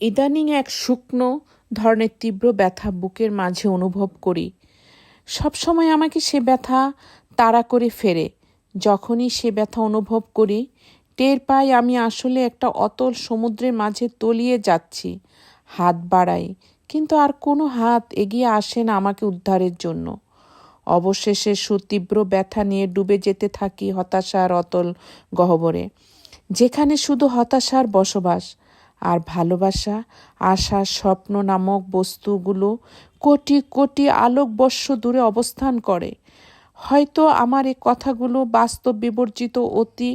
ইদানিং এক শুকনো ধরনের তীব্র ব্যথা বুকের মাঝে অনুভব করি। সবসময় আমাকে সে ব্যথা তাড়া করে ফেরে। যখনই সে ব্যথা অনুভব করি, টের পাই আমি আসলে একটা অতল সমুদ্রের মাঝে তলিয়ে যাচ্ছি। হাত বাড়াই, কিন্তু আর কোনো হাত এগিয়ে আসে না আমাকে উদ্ধারের জন্য। অবশেষে সুতীব্র ব্যথা নিয়ে ডুবে যেতে থাকি হতাশার অতল গহ্বরে, যেখানে শুধু হতাশার বসবাস। আর ভালোবাসা, আশা, স্বপ্ন নামক বস্তুগুলো কোটি কোটি আলোকবর্ষ দূরে অবস্থান করে। হয়তো আমার এই কথাগুলো বাস্তব বিবর্জিত অতি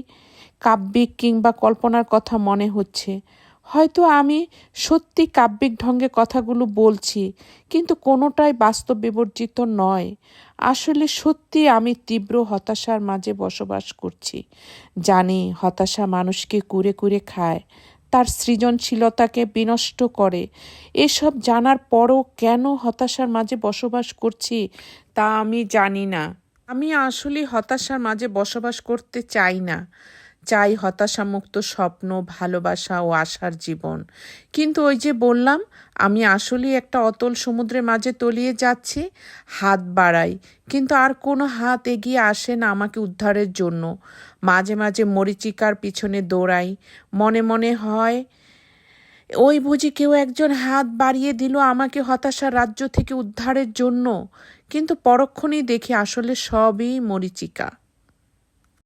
কাব্যিক কিংবা কল্পনার কথা মনে হচ্ছে। হয়তো আমি সত্যি কাব্যিক ঢঙ্গে কথাগুলো বলছি, কিন্তু কোনোটাই বাস্তব বিবর্জিত নয়। আসলে সত্যি আমি তীব্র হতাশার মাঝে বসবাস করছি। জানি হতাশা মানুষকে কুরে কুরে খায় তার সৃজনশীলতাকে বিনষ্ট করে। এসব জানার পরও কেন হতাশার মাঝে বসবাস করছি তা আমি জানি না। আমি আসলে হতাশার মাঝে বসবাস করতে চাই না। চাই হতাশামুক্ত স্বপ্ন, ভালোবাসা ও আশার জীবন। কিন্তু ওই যে বললাম, আমি আসলেই একটা অতল সমুদ্রের মাঝে তলিয়ে যাচ্ছি, হাত বাড়াই। কিন্তু আর কোনো হাত এগিয়ে আসে না আমাকে উদ্ধারের জন্য। মাঝে মাঝে মরিচিকার পিছনে দৌড়াই। মনে মনে হয়, ওই বুঝি কেউ একজন হাত বাড়িয়ে দিল আমাকে হতাশার রাজ্য থেকে উদ্ধারের জন্য? কিন্তু পরক্ষণেই দেখি আসলে সবই মরিচিকা।